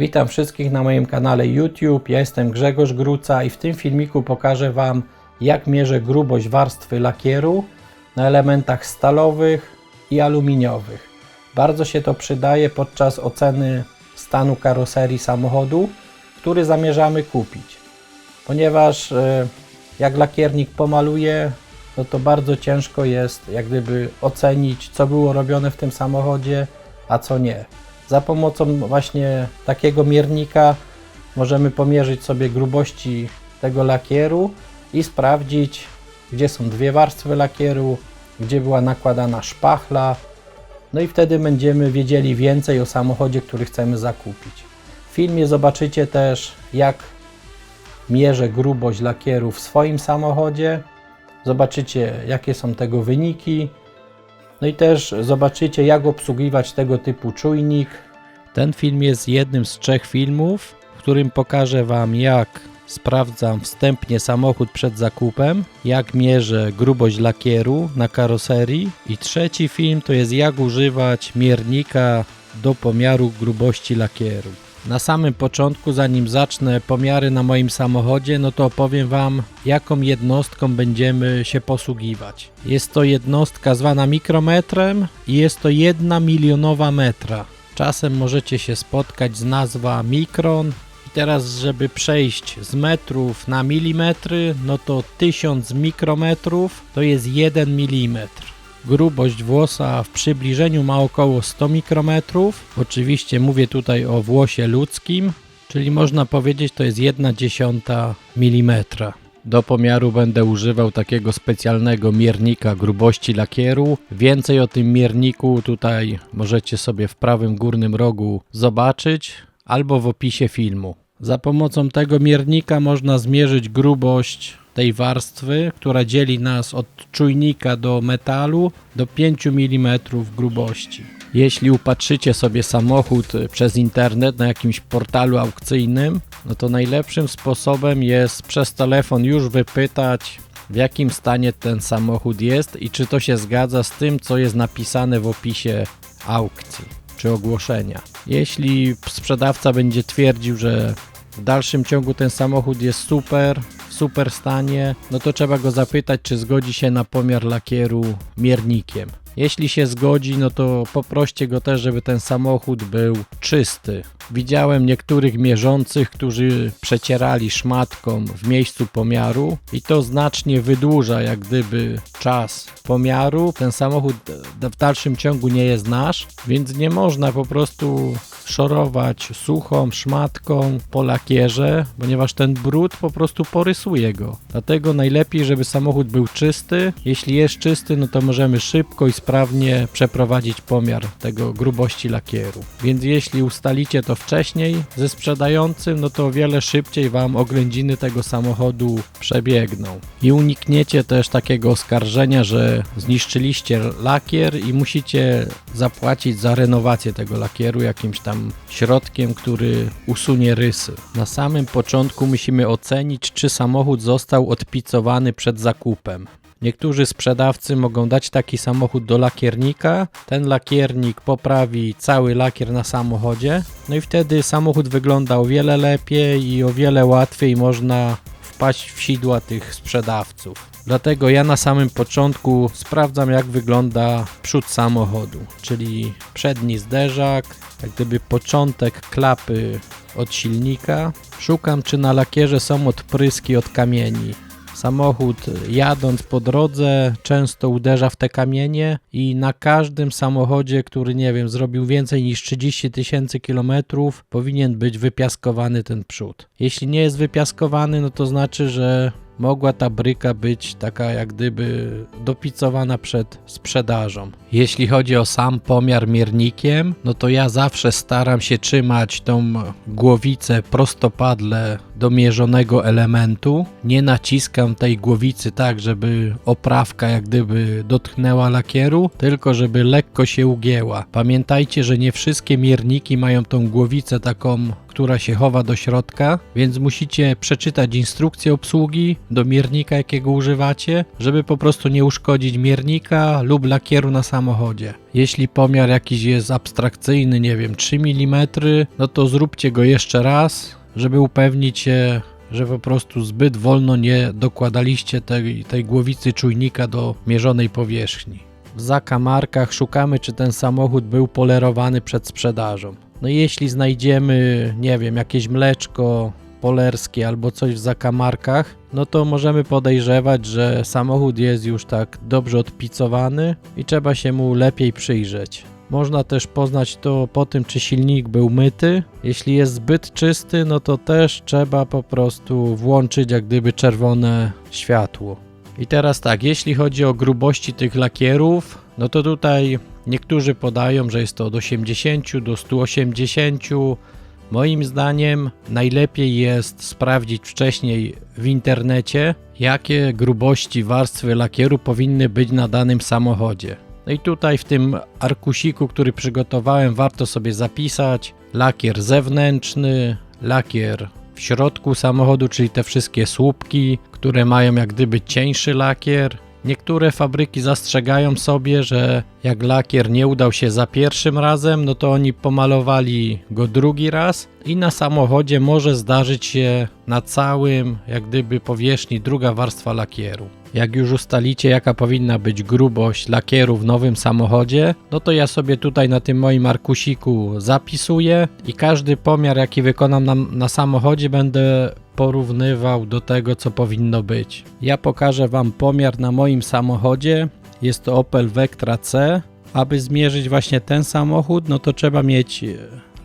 Witam wszystkich na moim kanale YouTube. Ja jestem Grzegorz Gruca i w tym filmiku pokażę Wam jak mierzę grubość warstwy lakieru na elementach stalowych i aluminiowych. Bardzo się to przydaje podczas oceny stanu karoserii samochodu, który zamierzamy kupić. Ponieważ e, jak lakiernik pomaluje, no to bardzo ciężko jest jak gdyby ocenić, co było robione w tym samochodzie, a co nie. Za pomocą właśnie takiego miernika możemy pomierzyć sobie grubości tego lakieru i sprawdzić, gdzie są dwie warstwy lakieru, gdzie była nakładana szpachla. No i wtedy będziemy wiedzieli więcej o samochodzie, który chcemy zakupić. W filmie zobaczycie też, jak mierzę grubość lakieru w swoim samochodzie. Zobaczycie, jakie są tego wyniki. No i też zobaczycie, jak obsługiwać tego typu czujnik. Ten film jest jednym z trzech filmów, w którym pokażę Wam, jak sprawdzam wstępnie samochód przed zakupem, jak mierzę grubość lakieru na karoserii i trzeci film to jest jak używać miernika do pomiaru grubości lakieru. Na samym początku, zanim zacznę pomiary na moim samochodzie, no to opowiem Wam, jaką jednostką będziemy się posługiwać. Jest to jednostka zwana mikrometrem i jest to jedna milionowa metra. Czasem możecie się spotkać z nazwa mikron. I teraz, żeby przejść z metrów na milimetry, no to 1000 mikrometrów to jest 1 milimetr. Grubość włosa w przybliżeniu ma około 100 mikrometrów. Oczywiście mówię tutaj o włosie ludzkim, czyli można powiedzieć to jest 1 dziesiąta milimetra. Do pomiaru będę używał takiego specjalnego miernika grubości lakieru. Więcej o tym mierniku tutaj możecie sobie w prawym górnym rogu zobaczyć albo w opisie filmu. Za pomocą tego miernika można zmierzyć grubość tej warstwy, która dzieli nas od czujnika do metalu do 5 mm grubości. Jeśli upatrzycie sobie samochód przez internet na jakimś portalu aukcyjnym, no to najlepszym sposobem jest przez telefon już wypytać w jakim stanie ten samochód jest i czy to się zgadza z tym, co jest napisane w opisie aukcji czy ogłoszenia. Jeśli sprzedawca będzie twierdził, że w dalszym ciągu ten samochód jest super, w super stanie, no to trzeba go zapytać, czy zgodzi się na pomiar lakieru miernikiem. Jeśli się zgodzi, no to poproście go też, żeby ten samochód był czysty. Widziałem niektórych mierzących, którzy przecierali szmatką w miejscu pomiaru i to znacznie wydłuża jak gdyby czas pomiaru. Ten samochód w dalszym ciągu nie jest nasz, więc nie można po prostu szorować suchą szmatką po lakierze, ponieważ ten brud po prostu porysuje go. Dlatego najlepiej, żeby samochód był czysty. Jeśli jest czysty, no to możemy szybko i sprawnie przeprowadzić pomiar tego grubości lakieru. Więc jeśli ustalicie to wcześniej ze sprzedającym, no to o wiele szybciej Wam oględziny tego samochodu przebiegną. I unikniecie też takiego oskarżenia, że zniszczyliście lakier i musicie zapłacić za renowację tego lakieru jakimś tam środkiem, który usunie rysy. Na samym początku musimy ocenić, czy samochód został odpicowany przed zakupem. Niektórzy sprzedawcy mogą dać taki samochód do lakiernika. Ten lakiernik poprawi cały lakier na samochodzie. No i wtedy samochód wygląda o wiele lepiej i o wiele łatwiej można wpaść w sidła tych sprzedawców. Dlatego ja na samym początku sprawdzam jak wygląda przód samochodu, czyli przedni zderzak, jak gdyby początek klapy od silnika. Szukam czy na lakierze są odpryski od kamieni. Samochód jadąc po drodze często uderza w te kamienie i na każdym samochodzie, który nie wiem, zrobił więcej niż 30 tysięcy kilometrów, powinien być wypiaskowany ten przód. Jeśli nie jest wypiaskowany, no to znaczy, że mogła ta bryka być taka jak gdyby dopicowana przed sprzedażą. Jeśli chodzi o sam pomiar miernikiem, no to ja zawsze staram się trzymać tą głowicę prostopadle do mierzonego elementu. Nie naciskam tej głowicy tak, żeby oprawka jak gdyby dotknęła lakieru, tylko żeby lekko się ugięła. Pamiętajcie, że nie wszystkie mierniki mają tą głowicę taką która się chowa do środka, więc musicie przeczytać instrukcję obsługi do miernika, jakiego używacie, żeby po prostu nie uszkodzić miernika lub lakieru na samochodzie. Jeśli pomiar jakiś jest abstrakcyjny, nie wiem, 3 mm, no to zróbcie go jeszcze raz, żeby upewnić się, że po prostu zbyt wolno nie dokładaliście tej, tej głowicy czujnika do mierzonej powierzchni. W zakamarkach szukamy, czy ten samochód był polerowany przed sprzedażą. No jeśli znajdziemy, nie wiem, jakieś mleczko polerskie albo coś w zakamarkach, no to możemy podejrzewać, że samochód jest już tak dobrze odpicowany i trzeba się mu lepiej przyjrzeć. Można też poznać to po tym, czy silnik był myty. Jeśli jest zbyt czysty, no to też trzeba po prostu włączyć jak gdyby czerwone światło. I teraz tak, jeśli chodzi o grubości tych lakierów, no to tutaj niektórzy podają, że jest to od 80 do 180. Moim zdaniem najlepiej jest sprawdzić wcześniej w internecie, jakie grubości warstwy lakieru powinny być na danym samochodzie. No i tutaj w tym arkusiku, który przygotowałem, warto sobie zapisać lakier zewnętrzny, lakier w środku samochodu, czyli te wszystkie słupki, które mają jak gdyby cieńszy lakier. Niektóre fabryki zastrzegają sobie, że jak lakier nie udał się za pierwszym razem, no to oni pomalowali go drugi raz i na samochodzie może zdarzyć się na całym jak gdyby powierzchni druga warstwa lakieru. Jak już ustalicie jaka powinna być grubość lakieru w nowym samochodzie, no to ja sobie tutaj na tym moim arkusiku zapisuję i każdy pomiar jaki wykonam na, na samochodzie będę porównywał do tego co powinno być. Ja pokażę Wam pomiar na moim samochodzie, jest to Opel Vectra C. Aby zmierzyć właśnie ten samochód, no to trzeba mieć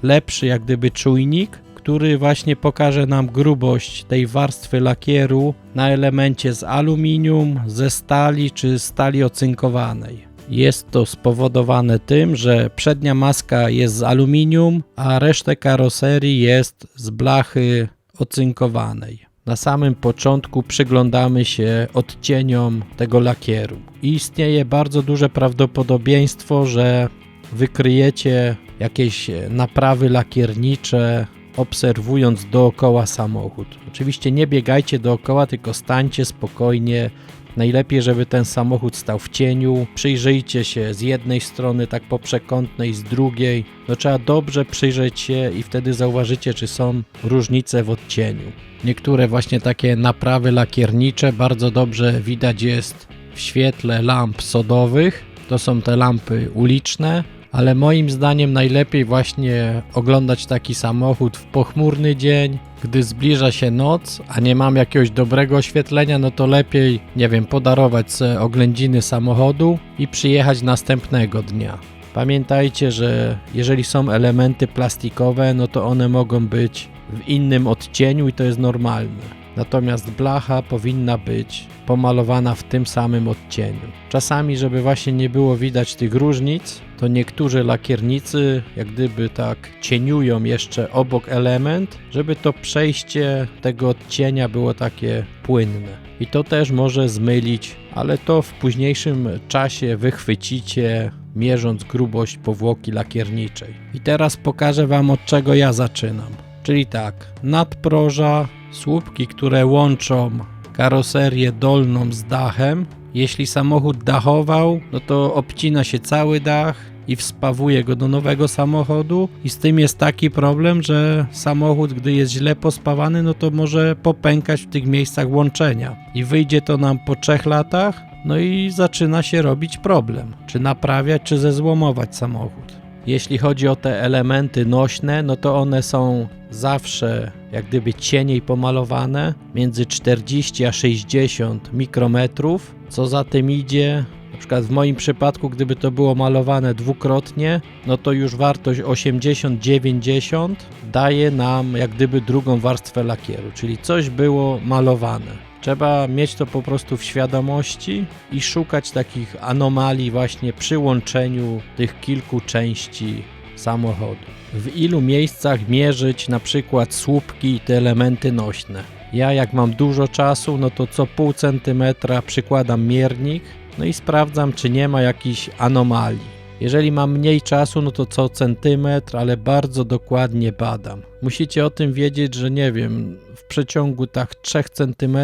lepszy jak gdyby czujnik, który właśnie pokaże nam grubość tej warstwy lakieru na elemencie z aluminium, ze stali czy stali ocynkowanej. Jest to spowodowane tym, że przednia maska jest z aluminium, a resztę karoserii jest z blachy ocynkowanej. Na samym początku przyglądamy się odcieniom tego lakieru. I istnieje bardzo duże prawdopodobieństwo, że wykryjecie jakieś naprawy lakiernicze, obserwując dookoła samochód. Oczywiście nie biegajcie dookoła, tylko stańcie spokojnie. Najlepiej, żeby ten samochód stał w cieniu. Przyjrzyjcie się z jednej strony, tak po przekątnej, z drugiej. No trzeba dobrze przyjrzeć się i wtedy zauważycie, czy są różnice w odcieniu. Niektóre właśnie takie naprawy lakiernicze bardzo dobrze widać jest w świetle lamp sodowych. To są te lampy uliczne ale moim zdaniem najlepiej właśnie oglądać taki samochód w pochmurny dzień, gdy zbliża się noc, a nie mam jakiegoś dobrego oświetlenia, no to lepiej, nie wiem, podarować oględziny samochodu i przyjechać następnego dnia. Pamiętajcie, że jeżeli są elementy plastikowe, no to one mogą być w innym odcieniu i to jest normalne natomiast blacha powinna być pomalowana w tym samym odcieniu. Czasami, żeby właśnie nie było widać tych różnic, to niektórzy lakiernicy jak gdyby tak cieniują jeszcze obok element, żeby to przejście tego odcienia było takie płynne. I to też może zmylić, ale to w późniejszym czasie wychwycicie mierząc grubość powłoki lakierniczej. I teraz pokażę Wam od czego ja zaczynam. Czyli tak, nadproża, słupki, które łączą karoserię dolną z dachem. Jeśli samochód dachował, no to obcina się cały dach i wspawuje go do nowego samochodu i z tym jest taki problem, że samochód, gdy jest źle pospawany, no to może popękać w tych miejscach łączenia i wyjdzie to nam po trzech latach, no i zaczyna się robić problem, czy naprawiać, czy zezłomować samochód. Jeśli chodzi o te elementy nośne, no to one są zawsze jak gdyby cieniej pomalowane, między 40 a 60 mikrometrów. Co za tym idzie, na przykład w moim przypadku, gdyby to było malowane dwukrotnie, no to już wartość 80-90 daje nam jak gdyby drugą warstwę lakieru, czyli coś było malowane. Trzeba mieć to po prostu w świadomości i szukać takich anomalii właśnie przy łączeniu tych kilku części samochodu. W ilu miejscach mierzyć na przykład słupki i te elementy nośne. Ja jak mam dużo czasu, no to co pół centymetra przykładam miernik, no i sprawdzam czy nie ma jakichś anomalii. Jeżeli mam mniej czasu, no to co centymetr, ale bardzo dokładnie badam. musicie o tym wiedzieć, że nie wiem, w przeciągu tak 3 cm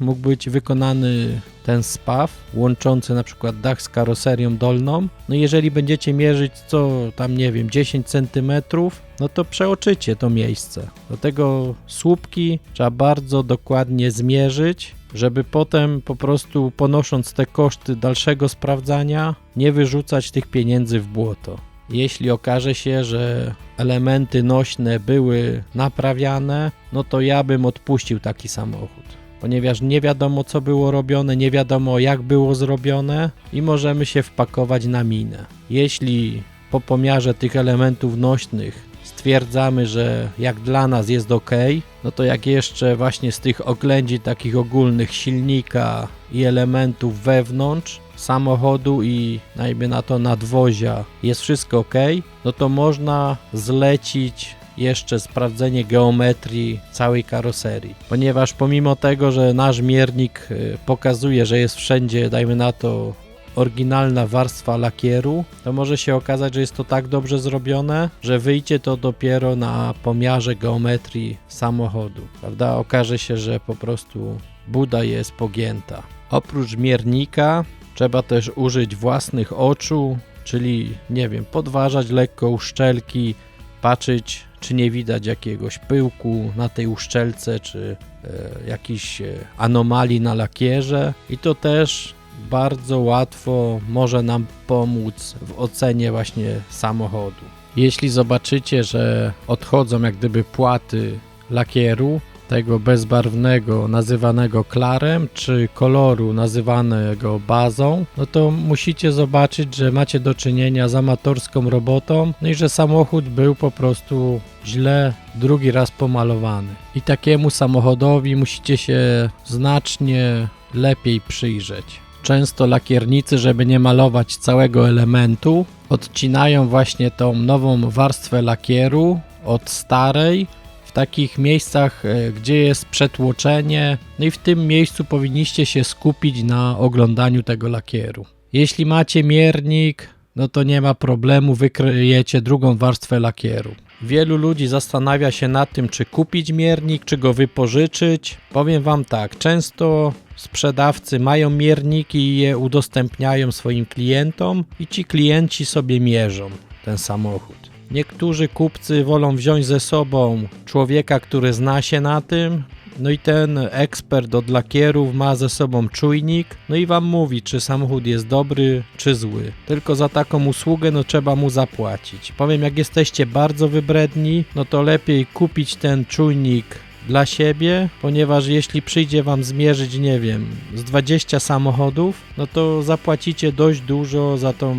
mógł być wykonany ten spaw łączący na przykład dach z karoserią dolną. No jeżeli będziecie mierzyć co tam nie wiem 10 cm, no to przeoczycie to miejsce. Dlatego słupki trzeba bardzo dokładnie zmierzyć, żeby potem po prostu ponosząc te koszty dalszego sprawdzania nie wyrzucać tych pieniędzy w błoto. Jeśli okaże się, że elementy nośne były naprawiane, no to ja bym odpuścił taki samochód. Ponieważ nie wiadomo co było robione, nie wiadomo jak było zrobione i możemy się wpakować na minę. Jeśli po pomiarze tych elementów nośnych stwierdzamy, że jak dla nas jest ok, no to jak jeszcze właśnie z tych oględzi takich ogólnych silnika i elementów wewnątrz samochodu i najmniej na to nadwozia jest wszystko ok, no to można zlecić jeszcze sprawdzenie geometrii całej karoserii. Ponieważ pomimo tego, że nasz miernik y, pokazuje, że jest wszędzie, dajmy na to, oryginalna warstwa lakieru, to może się okazać, że jest to tak dobrze zrobione, że wyjdzie to dopiero na pomiarze geometrii samochodu. Prawda? Okaże się, że po prostu buda jest pogięta. Oprócz miernika trzeba też użyć własnych oczu, czyli nie wiem, podważać lekko uszczelki, patrzeć czy nie widać jakiegoś pyłku na tej uszczelce, czy e, jakichś e, anomalii na lakierze i to też bardzo łatwo może nam pomóc w ocenie właśnie samochodu. Jeśli zobaczycie, że odchodzą jak gdyby płaty lakieru, tego bezbarwnego nazywanego klarem, czy koloru nazywanego bazą, no to musicie zobaczyć, że macie do czynienia z amatorską robotą, no i że samochód był po prostu źle drugi raz pomalowany. I takiemu samochodowi musicie się znacznie lepiej przyjrzeć. Często lakiernicy, żeby nie malować całego elementu, odcinają właśnie tą nową warstwę lakieru od starej w takich miejscach, e, gdzie jest przetłoczenie. No i w tym miejscu powinniście się skupić na oglądaniu tego lakieru. Jeśli macie miernik, no to nie ma problemu, wykryjecie drugą warstwę lakieru. Wielu ludzi zastanawia się nad tym, czy kupić miernik, czy go wypożyczyć. Powiem Wam tak, często sprzedawcy mają mierniki i je udostępniają swoim klientom i ci klienci sobie mierzą ten samochód. Niektórzy kupcy wolą wziąć ze sobą człowieka, który zna się na tym, no i ten ekspert od lakierów ma ze sobą czujnik, no i wam mówi, czy samochód jest dobry, czy zły. Tylko za taką usługę, no trzeba mu zapłacić. Powiem, jak jesteście bardzo wybredni, no to lepiej kupić ten czujnik dla siebie, ponieważ jeśli przyjdzie wam zmierzyć, nie wiem, z 20 samochodów, no to zapłacicie dość dużo za tą,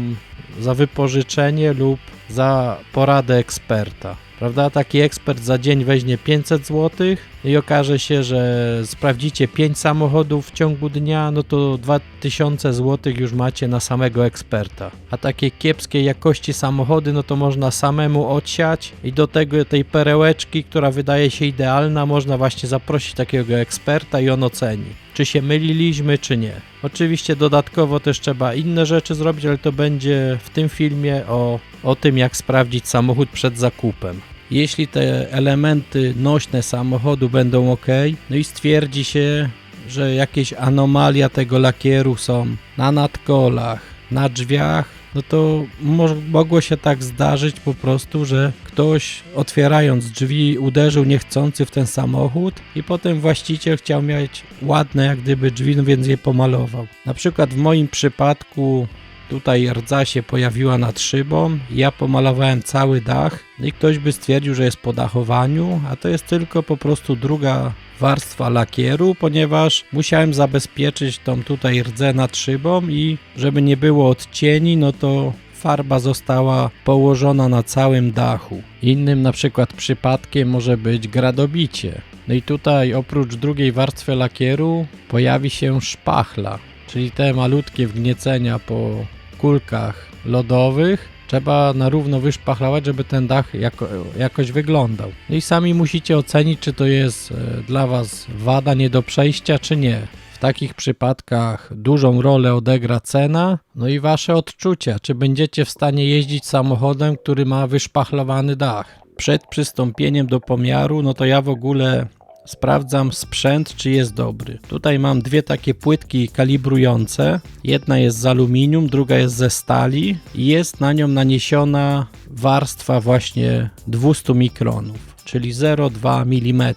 za wypożyczenie lub za poradę eksperta. Prawda? Taki ekspert za dzień weźmie 500 zł i okaże się, że sprawdzicie 5 samochodów w ciągu dnia, no to 2000 zł już macie na samego eksperta. A takie kiepskiej jakości samochody, no to można samemu odsiać i do tego tej perełeczki, która wydaje się idealna, można właśnie zaprosić takiego eksperta i on oceni, czy się myliliśmy, czy nie. Oczywiście dodatkowo też trzeba inne rzeczy zrobić, ale to będzie w tym filmie o, o tym, jak sprawdzić samochód przed zakupem. Jeśli te elementy nośne samochodu będą ok, no i stwierdzi się, że jakieś anomalia tego lakieru są na nadkolach, na drzwiach, no to mo mogło się tak zdarzyć po prostu, że ktoś otwierając drzwi uderzył niechcący w ten samochód i potem właściciel chciał mieć ładne jak gdyby drzwi, no więc je pomalował. Na przykład w moim przypadku Tutaj rdza się pojawiła nad szybą, ja pomalowałem cały dach i ktoś by stwierdził, że jest po dachowaniu, a to jest tylko po prostu druga warstwa lakieru, ponieważ musiałem zabezpieczyć tą tutaj rdzę nad szybą i żeby nie było odcieni, no to farba została położona na całym dachu. Innym na przykład przypadkiem może być gradobicie. No i tutaj oprócz drugiej warstwy lakieru pojawi się szpachla, czyli te malutkie wgniecenia po kulkach lodowych trzeba na równo wyszpachlować, żeby ten dach jako, jakoś wyglądał. No i sami musicie ocenić, czy to jest e, dla Was wada nie do przejścia, czy nie. W takich przypadkach dużą rolę odegra cena, no i Wasze odczucia, czy będziecie w stanie jeździć samochodem, który ma wyszpachlowany dach. przed przystąpieniem do pomiaru, no to ja w ogóle sprawdzam sprzęt, czy jest dobry. Tutaj mam dwie takie płytki kalibrujące. Jedna jest z aluminium, druga jest ze stali i jest na nią naniesiona warstwa właśnie 200 mikronów, czyli 0,2 mm.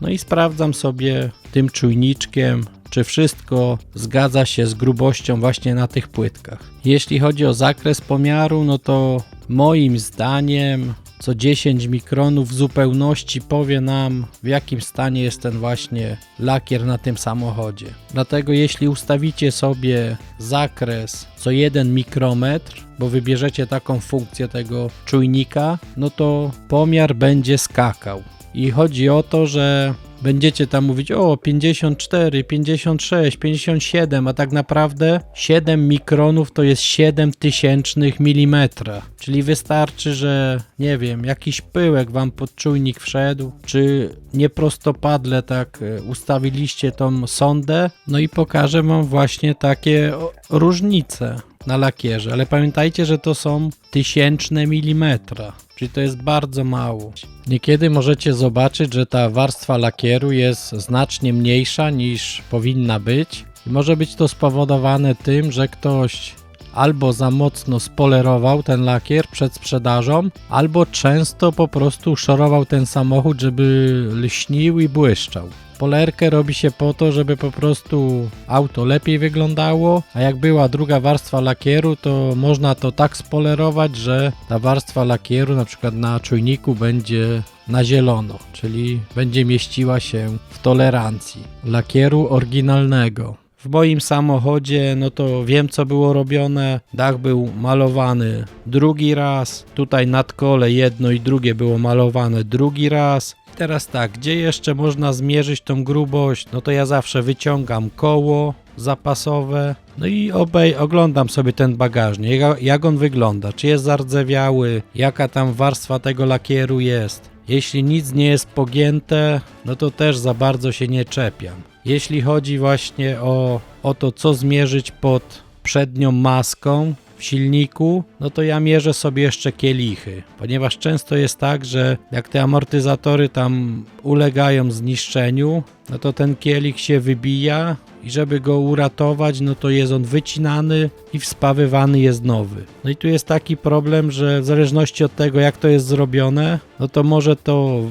No i sprawdzam sobie tym czujniczkiem, czy wszystko zgadza się z grubością właśnie na tych płytkach. Jeśli chodzi o zakres pomiaru, no to moim zdaniem co 10 mikronów w zupełności powie nam w jakim stanie jest ten właśnie lakier na tym samochodzie. Dlatego jeśli ustawicie sobie zakres co 1 mikrometr, bo wybierzecie taką funkcję tego czujnika, no to pomiar będzie skakał. I chodzi o to, że będziecie tam mówić o 54, 56, 57, a tak naprawdę 7 mikronów to jest 7 tysięcznych milimetra. Czyli wystarczy, że nie wiem, jakiś pyłek wam pod czujnik wszedł, czy nieprostopadle tak e, ustawiliście tą sondę, no i pokażę wam właśnie takie różnice na lakierze, ale pamiętajcie, że to są tysięczne milimetra, czyli to jest bardzo mało. Niekiedy możecie zobaczyć, że ta warstwa lakieru jest znacznie mniejsza niż powinna być. I może być to spowodowane tym, że ktoś albo za mocno spolerował ten lakier przed sprzedażą, albo często po prostu szorował ten samochód, żeby lśnił i błyszczał. Polerkę robi się po to, żeby po prostu auto lepiej wyglądało, a jak była druga warstwa lakieru, to można to tak spolerować, że ta warstwa lakieru na przykład na czujniku będzie na zielono, czyli będzie mieściła się w tolerancji lakieru oryginalnego. W moim samochodzie, no to wiem co było robione. Dach był malowany drugi raz. Tutaj nad kole jedno i drugie było malowane drugi raz. Teraz tak, gdzie jeszcze można zmierzyć tą grubość? No to ja zawsze wyciągam koło zapasowe, no i obej oglądam sobie ten bagażnik, jak, on wygląda, czy jest zardzewiały, jaka tam warstwa tego lakieru jest. Jeśli nic nie jest pogięte, no to też za bardzo się nie czepiam. Jeśli chodzi właśnie o, o to, co zmierzyć pod przednią maską, silniku, no to ja mierzę sobie jeszcze kielichy, ponieważ często jest tak, że jak te amortyzatory tam ulegają zniszczeniu, no to ten kielich się wybija i żeby go uratować, no to jest on wycinany i wspawywany jest nowy. No i tu jest taki problem, że w zależności od tego jak to jest zrobione, no to może to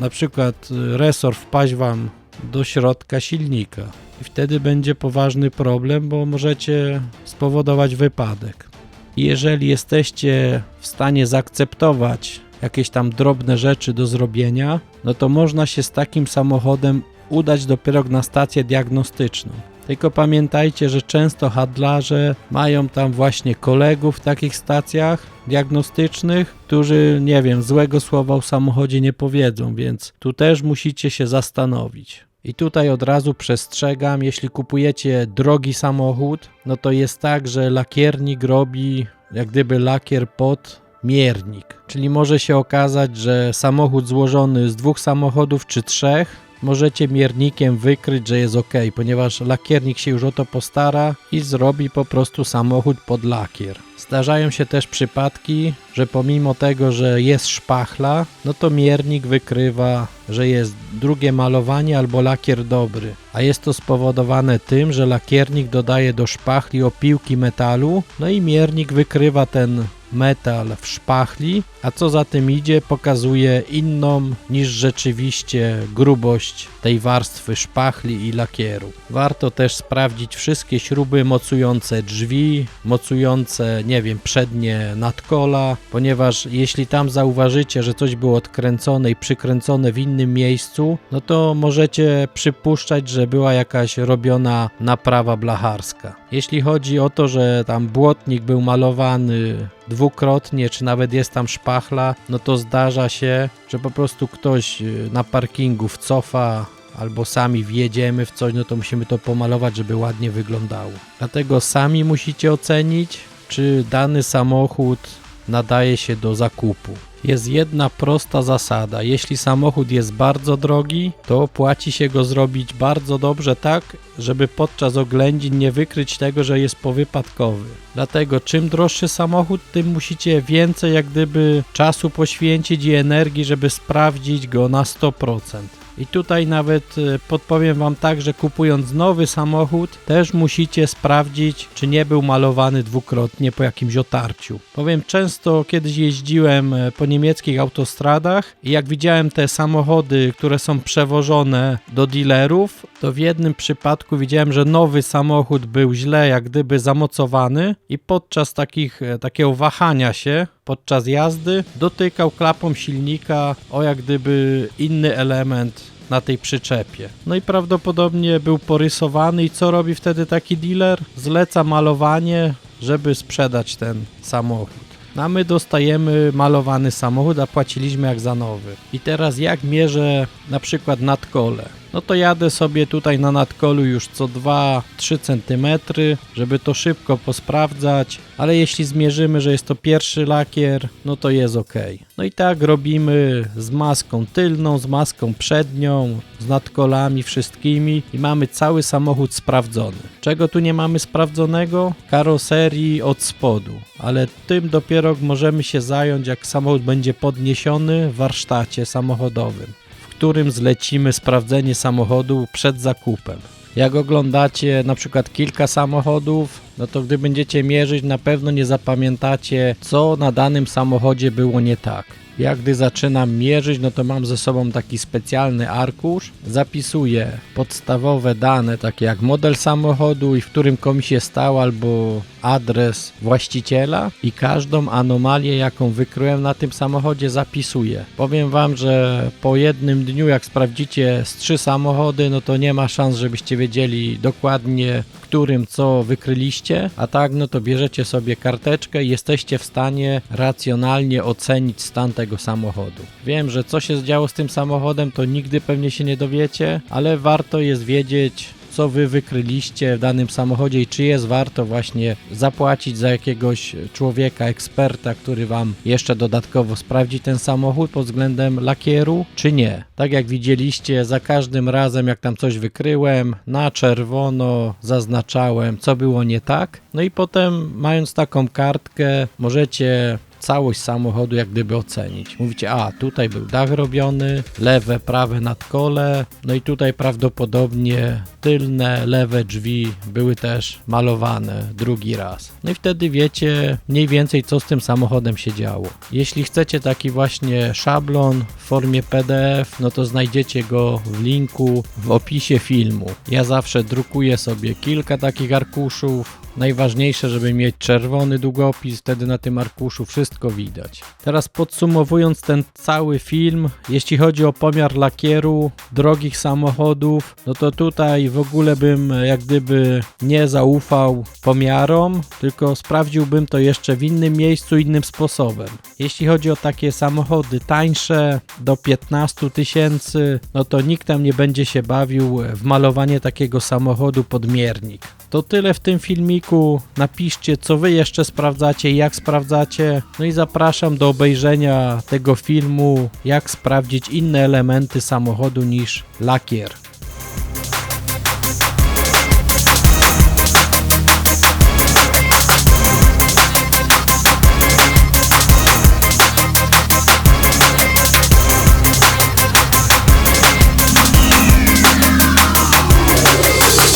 na przykład resor wpaść wam do środka silnika. I wtedy będzie poważny problem, bo możecie spowodować wypadek. Jeżeli jesteście w stanie zaakceptować jakieś tam drobne rzeczy do zrobienia, no to można się z takim samochodem udać dopiero na stację diagnostyczną. Tylko pamiętajcie, że często handlarze mają tam właśnie kolegów w takich stacjach diagnostycznych, którzy, nie wiem, złego słowa o samochodzie nie powiedzą, więc tu też musicie się zastanowić. I tutaj od razu przestrzegam, jeśli kupujecie drogi samochód, no to jest tak, że lakiernik robi jak gdyby lakier pod miernik. Czyli może się okazać, że samochód złożony z dwóch samochodów czy trzech możecie miernikiem wykryć, że jest ok, ponieważ lakiernik się już o to postara i zrobi po prostu samochód pod lakier. Zdarzają się też przypadki, że pomimo tego, że jest szpachla, no to miernik wykrywa, że jest drugie malowanie albo lakier dobry. A jest to spowodowane tym, że lakiernik dodaje do szpachli opiłki metalu, no i miernik wykrywa ten metal w szpachli, a co za tym idzie, pokazuje inną niż rzeczywiście grubość tej warstwy szpachli i lakieru. Warto też sprawdzić wszystkie śruby mocujące drzwi, mocujące, nie wiem, przednie nadkola, ponieważ jeśli tam zauważycie, że coś było odkręcone i przykręcone w innym miejscu, no to możecie przypuszczać, że była jakaś robiona naprawa blacharska. Jeśli chodzi o to, że tam błotnik był malowany dwukrotnie, czy nawet jest tam szpachla, no to zdarza się, że po prostu ktoś y, na parkingu wcofa albo sami wjedziemy w coś, no to musimy to pomalować, żeby ładnie wyglądało. Dlatego sami musicie ocenić, czy dany samochód nadaje się do zakupu. Jest jedna prosta zasada. Jeśli samochód jest bardzo drogi, to opłaci się go zrobić bardzo dobrze tak, żeby podczas oględzin nie wykryć tego, że jest powypadkowy. Dlatego czym droższy samochód, tym musicie więcej jak gdyby czasu poświęcić i energii, żeby sprawdzić go na 100%. I tutaj nawet e, podpowiem Wam tak, że kupując nowy samochód, też musicie sprawdzić, czy nie był malowany dwukrotnie po jakimś otarciu. Powiem, często kiedyś jeździłem e, po niemieckich autostradach i jak widziałem te samochody, które są przewożone do dealerów, to w jednym przypadku widziałem, że nowy samochód był źle jak gdyby zamocowany i podczas takich, e, takiego wahania się podczas jazdy dotykał klapą silnika o jak gdyby inny element na tej przyczepie. No i prawdopodobnie był porysowany i co robi wtedy taki dealer? Zleca malowanie, żeby sprzedać ten samochód. No a my dostajemy malowany samochód, a płaciliśmy jak za nowy. I teraz jak mierzę na przykład nadkole? No to jadę sobie tutaj na nadkolu już co 2-3 cm, żeby to szybko posprawdzać, ale jeśli zmierzymy, że jest to pierwszy lakier, no to jest ok. No i tak robimy z maską tylną, z maską przednią, z nadkolami wszystkimi i mamy cały samochód sprawdzony. Czego tu nie mamy sprawdzonego? Karoserii od spodu, ale tym dopiero możemy się zająć, jak samochód będzie podniesiony w warsztacie samochodowym którym zlecimy sprawdzenie samochodu przed zakupem. Jak oglądacie na przykład kilka samochodów, no to gdy będziecie mierzyć, na pewno nie zapamiętacie, co na danym samochodzie było nie tak. Ja gdy zaczynam mierzyć, no to mam ze sobą taki specjalny arkusz, zapisuję podstawowe dane, takie jak model samochodu i w którym komisie stał, albo adres właściciela i każdą anomalię, jaką wykryłem na tym samochodzie zapisuję. Powiem Wam, że po jednym dniu, jak sprawdzicie z trzy samochody, no to nie ma szans, żebyście wiedzieli dokładnie, w którym co wykryliście, a tak, no to bierzecie sobie karteczkę i jesteście w stanie racjonalnie ocenić stan tego samochodu. Wiem, że co się działo z tym samochodem, to nigdy pewnie się nie dowiecie, ale warto jest wiedzieć, co wy wykryliście w danym samochodzie i czy jest warto właśnie zapłacić za jakiegoś człowieka, eksperta, który wam jeszcze dodatkowo sprawdzi ten samochód pod względem lakieru, czy nie. Tak jak widzieliście, za każdym razem jak tam coś wykryłem, na czerwono zaznaczałem, co było nie tak. No i potem mając taką kartkę, możecie całość samochodu jak gdyby ocenić. Mówicie, a tutaj był dach robiony, lewe, prawe nadkole, no i tutaj prawdopodobnie tylne, lewe drzwi były też malowane drugi raz. No i wtedy wiecie mniej więcej co z tym samochodem się działo. Jeśli chcecie taki właśnie szablon w formie PDF, no to znajdziecie go w linku w opisie filmu. Ja zawsze drukuję sobie kilka takich arkuszów, Najważniejsze, żeby mieć czerwony długopis, wtedy na tym arkuszu wszystko widać. Teraz podsumowując ten cały film, jeśli chodzi o pomiar lakieru drogich samochodów, no to tutaj w ogóle bym jak gdyby nie zaufał pomiarom, tylko sprawdziłbym to jeszcze w innym miejscu, innym sposobem. Jeśli chodzi o takie samochody tańsze do 15 tysięcy, no to nikt tam nie będzie się bawił w malowanie takiego samochodu pod miernik. To tyle w tym filmiku. Napiszcie, co wy jeszcze sprawdzacie, jak sprawdzacie. No i zapraszam do obejrzenia tego filmu, jak sprawdzić inne elementy samochodu niż lakier.